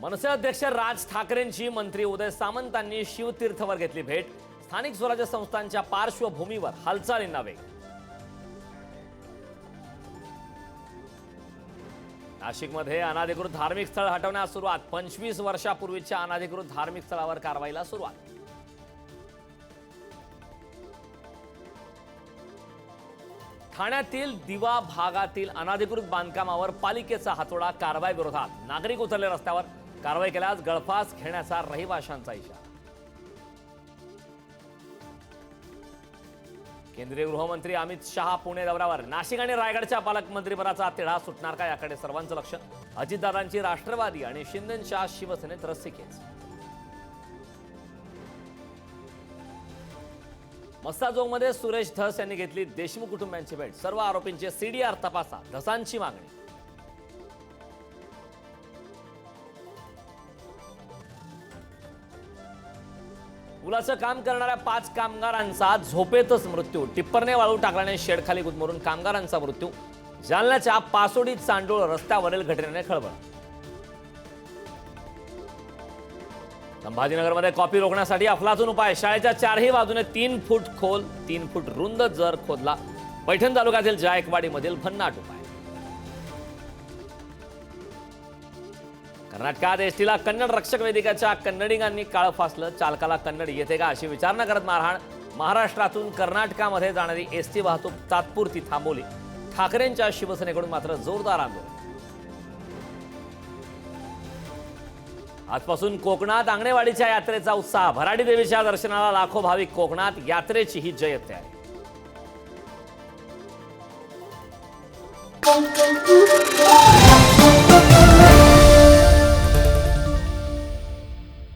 मनसे अध्यक्ष राज ठाकरेंची मंत्री उदय सामंतांनी शिवतीर्थवर घेतली भेट. स्थानिक स्वराज्य संस्थांच्या पार्श्वभूमीवर हालचालींना वेग नाशिकमध्ये अनाधिकृत धार्मिक स्थळ हटवण्यास सुरुवात. पंचवीस वर्षापूर्वीच्या अनाधिकृत धार्मिक स्थळावर कारवाईला सुरुवात. ठाण्यातील दिवा भागातील अनाधिकृत बांधकामावर पालिकेचा हातोडा कारवाई विरोधात. नागरिक उतरले रस्त्यावर. कारवाई केल्यास गळफास घेण्याचा रहिवाशांचा इशारा. केंद्रीय गृहमंत्री अमित शहा पुणे दौऱ्यावर. नाशिक आणि रायगडच्या पालकमंत्रीपदाचा तिढा सुटणार का याकडे सर्वांचं लक्ष. अजितदादांची राष्ट्रवादी आणि शिंदेच्या शिवसेनेत रस्सीखेच मस्ताजोगमध्ये सुरेश धस यांनी घेतली देशमुख कुटुंबियांची भेट. सर्व आरोपींचे सीडीआर तपासा. धसांची मागणी. पुलाचं काम करणाऱ्या पाच कामगारांचा झोपेतच मृत्यू. टिप्परने वाळू टाकल्याने शेडखाली गुदमरून कामगारांचा मृत्यू. जालन्याच्या पासोडी चांडोळ रस्त्यावरील घटनेने खळबळ. संभाजीनगरमध्ये कॉपी रोखण्यासाठी अफलातून उपाय. शाळेच्या चारही बाजूने तीन फूट खोल तीन फूट रुंद जर खोदला. पैठण तालुक्यातील जायकवाडीमधील भन्नाट उपाय. कर्नाटकात एसटीला कन्नड रक्षक वेदिकाच्या कन्नडिंगांनी काळ फासलं. चालकाला कन्नड येते का अशी विचारणा करत मारहाण महाराष्ट्रातून कर्नाटकामध्ये जाणारी एसटी वाहतूक तात्पुरती थांबवली. ठाकरेंच्या शिवसेनेकडून मात्र जोरदार आंदोलन. आजपासून कोकणात आंगणेवाडीच्या यात्रेचा उत्साह. भराडी देवीच्या दर्शनाला लाखो भाविक कोकणात यात्रेची ही जयत तयारी.